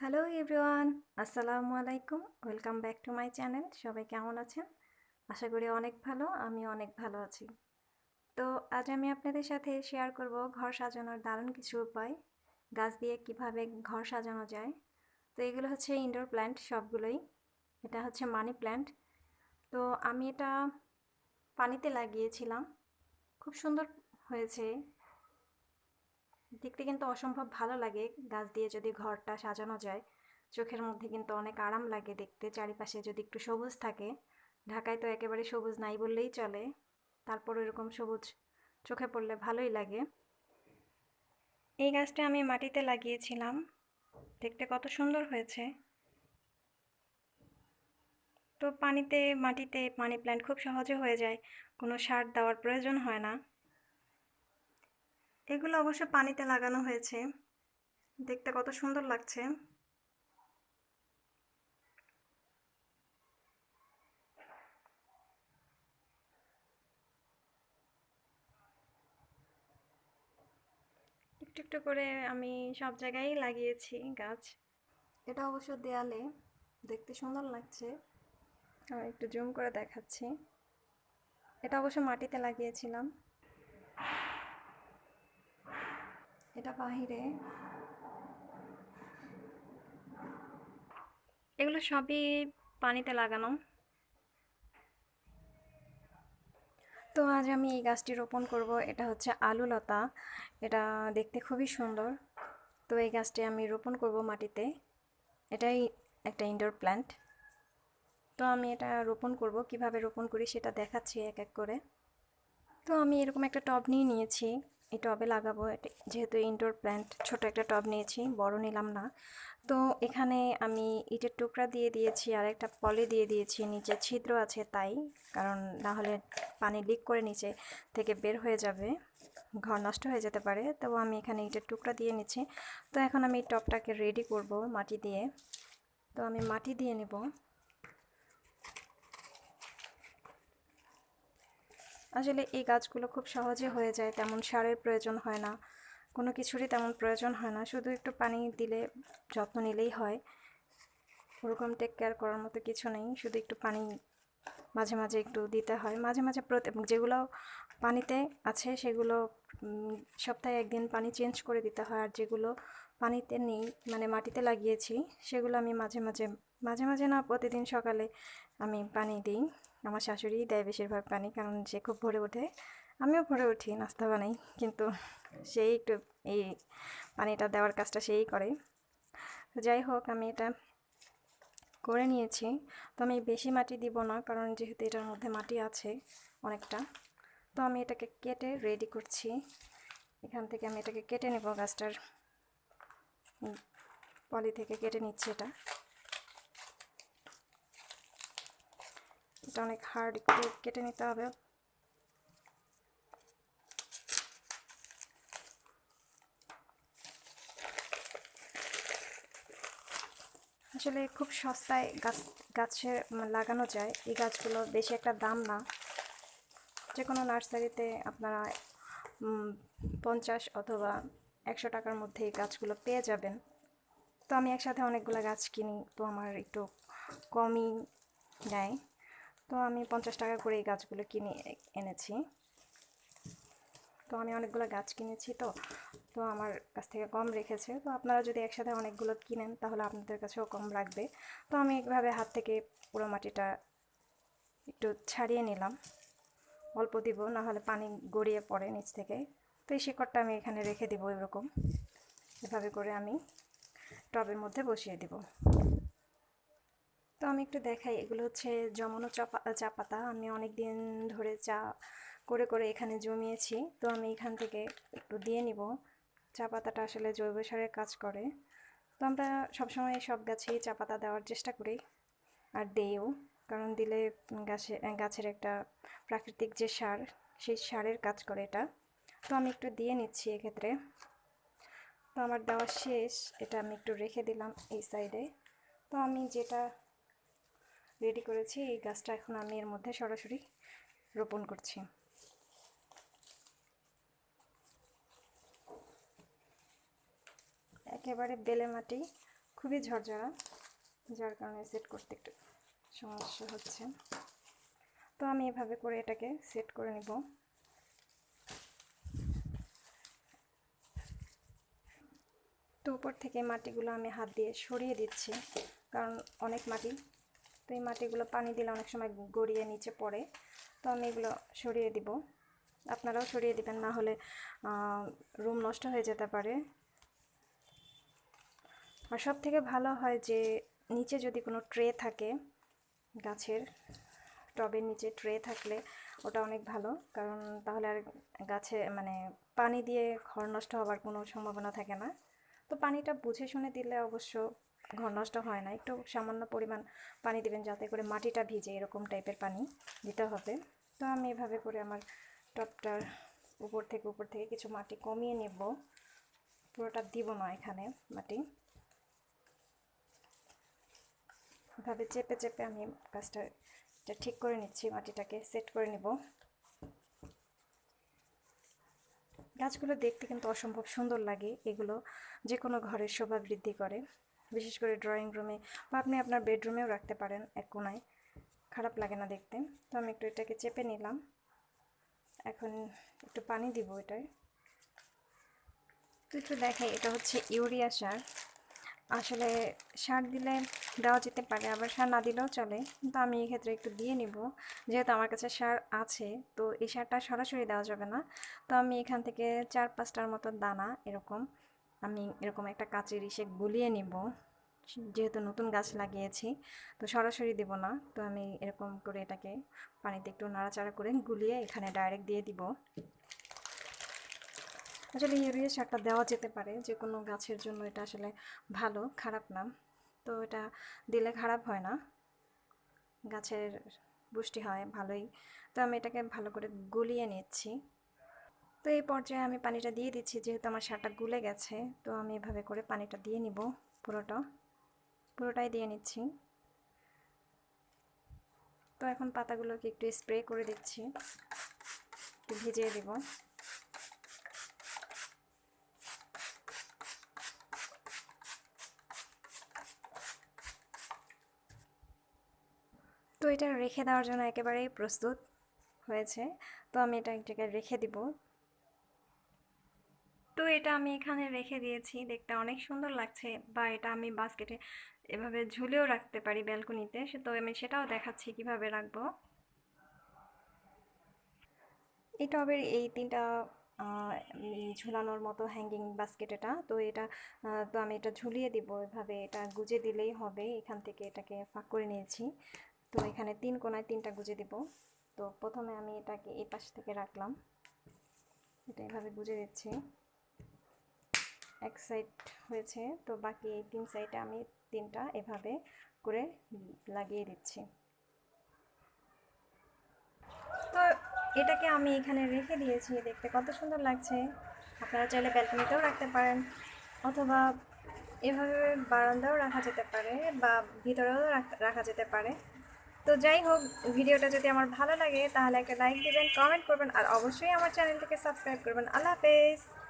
Hello everyone, আসসালামু আলাইকুম। Welcome back to my channel. সবাই কেমন আছেন? আশা করি অনেক ভালো আমি অনেক ভালো আছি। তো আজ আমি আপনাদের সাথে শেয়ার করব ঘর সাজানোর দারুণ কিছু উপায়, গাছ দিয়ে কীভাবে ঘর সাজানো যায়। তো এগুলো হচ্ছে ইনডোর প্ল্যান্ট সবগুলোই, এটা হচ্ছে মানি প্ল্যান্ট তো আমি এটা পানিতে লাগিয়েছিলাম, খুব সুন্দর হয়েছে। দেখতে কিন্তু অসম্ভব ভালো লাগে। গাছ দিয়ে যদি ঘরটা সাজানো যায়, চোখের মধ্যে কিন্তু অনেক আরাম লাগে দেখতে। চারিপাশে যদি একটু সবুজ থাকে, ঢাকায় তো একেবারে সবুজ নাই বললেই চলে। তারপর এরকম সবুজ চোখে পড়লে ভালোই লাগে। এই গাছটা আমি মাটিতে লাগিয়েছিলাম। দেখতে কত সুন্দর হয়েছে। তো পানিতে, মাটিতে মানি প্ল্যান্ট খুব সহজে হয়ে যায়। কোনো সার দেওয়ার প্রয়োজন হয় না। এগুলো অবশ্য পানিতে লাগানো হয়েছে। দেখতে কত সুন্দর লাগছে। একটু একটু করে আমি সব জায়গায় লাগিয়েছি গাছ। এটা অবশ্য দেয়ালে। দেখতে সুন্দর লাগছে। আর একটু জুম করে দেখাচ্ছি। এটা অবশ্য মাটিতে লাগিয়েছিলাম। এটা বাহিরে। এগুলো সবই পানিতে লাগানো। তো আজ আমি এই গাছটি রোপণ করব এটা হচ্ছে আলু লতা। এটা দেখতে খুবই সুন্দর। তো এই গাছটি আমি রোপণ করব মাটিতে। এটাই একটা ইনডোর প্ল্যান্ট তো আমি এটা রোপণ করব কীভাবে রোপণ করি সেটা দেখাচ্ছি এক এক করে। তো আমি এরকম একটা টব নিয়ে নিয়েছি। এই টবে লাগাবো। যেহেতু ইনডোর প্ল্যান্ট ছোট একটা টব নিয়েছি, বড় নিলাম না। তো এখানে আমি ইটের টুকরা দিয়ে দিয়েছি, আর একটা পলি দিয়ে দিয়েছি, নিচে ছিদ্র আছে তাই, কারণ না হলে পানি লিক করে নিচে থেকে বের হয়ে যাবে, ঘর নষ্ট হয়ে যেতে পারে। তো আমি এখানে ইটের টুকরা দিয়ে নিচ্ছি। তো এখন আমি টবটাকে রেডি করব মাটি দিয়ে। তো আমি মাটি দিয়ে নেব। আসলে এই গাছগুলো খুব সহজে হয়ে যায়, তেমন সারের প্রয়োজন হয় না। কোনো কিছুরই তেমন প্রয়োজন হয় না, শুধু একটু পানি দিলে যত্ন নিলেই হয়। ওরকম টেক কেয়ার করার মতো কিছু নেই, শুধু একটু পানি মাঝে মাঝে একটু দিতে হয়। মাঝে মাঝে যেগুলো পানিতে আছে সেগুলো সপ্তাহে একদিন পানি চেঞ্জ করে দিতে হয়। আর যেগুলো পানিতে নেই মানে মাটিতে লাগিয়েছি, সেগুলো আমি মাঝে মাঝে মাঝে মাঝে না, প্রতিদিন সকালে আমি পানি দিই। আমার শাশুড়ি দেয় বেশিরভাগ পানি, কারণ সে খুব ভরে ওঠে। আমিও ভরে উঠি, নাস্তা বানাই, কিন্তু সেই একটু এই পানিটা দেওয়ার কাজটা সেই করে। যাই হোক, আমি এটা করে নিয়েছি। তো আমি বেশি মাটি দিব না, কারণ যেহেতু এটার মধ্যে মাটি আছে অনেকটা, তো আমি এটাকে কেটে রেডি করছি। এখান থেকে আমি এটাকে কেটে নেব, গাছটার পলি থেকে কেটে নিচ্ছি এটা। এটা অনেক হার্ড একটু কেটে নিতে হবে। আসলে খুব সস্তায় গাছ, গাছে লাগানো যায়। এই গাছগুলো বেশি একটা দাম না। যে কোনো নার্সারিতে আপনারা পঞ্চাশ অথবা একশো টাকার মধ্যে এই গাছগুলো পেয়ে যাবেন। তো আমি একসাথে অনেকগুলো গাছ কিনি, তো আমার একটু কমই নেয়। তো আমি পঞ্চাশ টাকা করে এই গাছগুলো কিনে এনেছি। তো আমি অনেকগুলো গাছ কিনেছি তো তো আমার কাছ থেকে কম রেখেছে। তো আপনারা যদি একসাথে অনেকগুলো কিনেন তাহলে আপনাদের কাছেও কম লাগবে। তো আমি এইভাবে হাত থেকে পুরো মাটিটা একটু ছাড়িয়ে নিলাম। অল্প দিব না হলে পানি গড়িয়ে পড়ে নিচ থেকে। তো এই শিকড়টা আমি এখানে রেখে দিব এরকম। এভাবে করে আমি টবের মধ্যে বসিয়ে দিব। তো আমি একটু দেখাই। এগুলো হচ্ছে জমানো চাপা, চা পাতা। আমি অনেক দিন ধরে চা করে করে এখানে জমিয়েছি। তো আমি এখান থেকে একটু দিয়ে নিব। চা পাতাটা আসলে জৈব সারের কাজ করে। তো আমরা সবসময় সব গাছেই চা পাতা দেওয়ার চেষ্টা করি আর দেও কারণ দিলে গাছে, গাছের একটা প্রাকৃতিক যে সার, সেই সারের কাজ করে এটা। তো আমি একটু দিয়ে নিচ্ছি এক্ষেত্রে। তো আমার দেওয়া শেষ। এটা আমি একটু রেখে দিলাম এই সাইডে। তো আমি যেটা রেডি করেছি। এই গাছটা এখন আমি এর মধ্যে সরাসরি রোপণ করছি। একেবারে বেলে মাটি, খুবই ঝরঝরা, যার কারণে সেট করতে একটু সমস্যা হচ্ছে। তো আমি এভাবে করে এটাকে সেট করে নিব। তো উপর থেকে মাটিগুলো আমি হাত দিয়ে সরিয়ে দিচ্ছি, কারণ অনেক মাটি তো এই মাটিগুলো পানি দিলে অনেক সময় গড়িয়ে নিচে পড়ে। তো আমি এগুলো সরিয়ে দিব। আপনারাও সরিয়ে দিবেন, না হলে রুম নষ্ট হয়ে যেতে পারে। আর সব থেকে ভালো হয় যে, নিচে যদি কোনো ট্রে থাকে, গাছের, টবের নিচে ট্রে থাকলে ওটা অনেক ভালো। কারণ তাহলে আর গাছে মানে পানি দিয়ে ঘর নষ্ট হওয়ার কোনো সম্ভাবনা থাকে না। তো পানিটা বুঝে শুনে দিলে অবশ্য ঘর নষ্ট হয় না। একটু সামান্য পরিমাণ পানি দিবেন যাতে করে মাটিটা ভিজে এরকম টাইপের পানি দিতে হবে। তো আমি এভাবে করে আমার টপটার উপর থেকে উপর থেকে কিছু মাটি কমিয়ে নেব। পুরোটা দিব না এখানে মাটি। এভাবে চেপে চেপে আমি এটা ঠিক করে নিচ্ছি, মাটিটাকে সেট করে নিব। গাছগুলো দেখতে কিন্তু অসম্ভব সুন্দর লাগে। এগুলো যে কোনো ঘরের শোভা বৃদ্ধি করে। বিশেষ করে ড্রয়িং রুমে বা আপনি আপনার বেডরুমেও রাখতে পারেন এক কোনায়। খারাপ লাগে না দেখতে। তো আমি একটু এটাকে চেপে নিলাম। এখন একটু পানি দিব এটায়। তো একটু দেখাই এটা হচ্ছে ইউরিয়া সার। আসলে সার দিলে দেওয়া যেতে পারে, আবার সার না দিলেও চলে। কিন্তু আমি এক্ষেত্রে একটু দিয়ে নিব। যেহেতু আমার কাছে সার আছে, তো এই সারটা সরাসরি দেওয়া যাবে না। তো আমি এখান থেকে চার পাঁচটার মতো দানা এরকম আমি এরকম একটা কাঁচের ইসে গুলিয়ে নিব। যেহেতু নতুন গাছ লাগিয়েছি, তো সরাসরি দেব না। তো আমি এরকম করে এটাকে পানিতে একটু নাড়াচাড়া করে গুলিয়ে এখানে ডাইরেক্ট দিয়ে দিব। আসলে ইউরিয়া সারটা দেওয়া যেতে পারে, যে কোনো গাছের জন্য এটা আসলে ভালো, খারাপ না। তো এটা দিলে খারাপ হয় না। গাছের পুষ্টি হয়, ভালোই। তো আমি এটাকে ভালো করে গুলিয়ে নিচ্ছি। তো এই পর্যায়ে আমি পানিটা দিয়ে দিচ্ছি, যেহেতু আমার সারটা গুলে গেছে, তো আমি এভাবে করে পানিটা দিয়ে নিব পুরোটা। পুরোটাই দিয়ে নিচ্ছি। তো এখন পাতাগুলোকে একটু স্প্রে করে দিচ্ছি, একটু ভিজিয়ে দিব। তো এটা রেখে দেওয়ার জন্য একেবারেই প্রস্তুত হয়েছে। তো আমি এটা এক জায়গায় রেখে দিব। তো এটা আমি এখানে রেখে দিয়েছি। দেখতে অনেক সুন্দর লাগছে বা এটা আমি বাস্কেটে এভাবে ঝুলেও রাখতে পারি ব্যালকনিতে তো আমি সেটাও দেখাচ্ছি কীভাবে রাখব। এই টবের এই তিনটা ঝুলানোর মতো হ্যাঙ্গিং বাস্কেট এটা। তো এটা তো আমি এটা ঝুলিয়ে দিব। এভাবে এটা গুজে দিলেই হবে। এখান থেকে এটাকে ফাঁক করে নিয়েছি। তো এখানে তিন কোনায় তিনটা গুজে দিব। তো প্রথমে আমি এটাকে এই পাশ থেকে রাখলাম। এটা এভাবে গুজে দিচ্ছি। এক সাইড হয়েছে, তো বাকি এই তিন সাইডে আমি তিনটা এভাবে করে লাগিয়ে দিচ্ছি। তো এটাকে আমি এখানে রেখে দিয়েছি, দেখতে কত সুন্দর লাগছে। আপনারা চাইলে ব্যালকনিতেও রাখতে পারেন, অথবা এভাবে বারান্দাও রাখা যেতে পারে বা ভিতরেও রাখা যেতে পারে। তো যাই হোক, ভিডিওটা যদি আমার ভালো লাগে তাহলে একটা লাইক দিবেন কমেন্ট করবেন, আর অবশ্যই আমার চ্যানেলটিকে সাবস্ক্রাইব করবেন। আল্লাহ হাফেজ!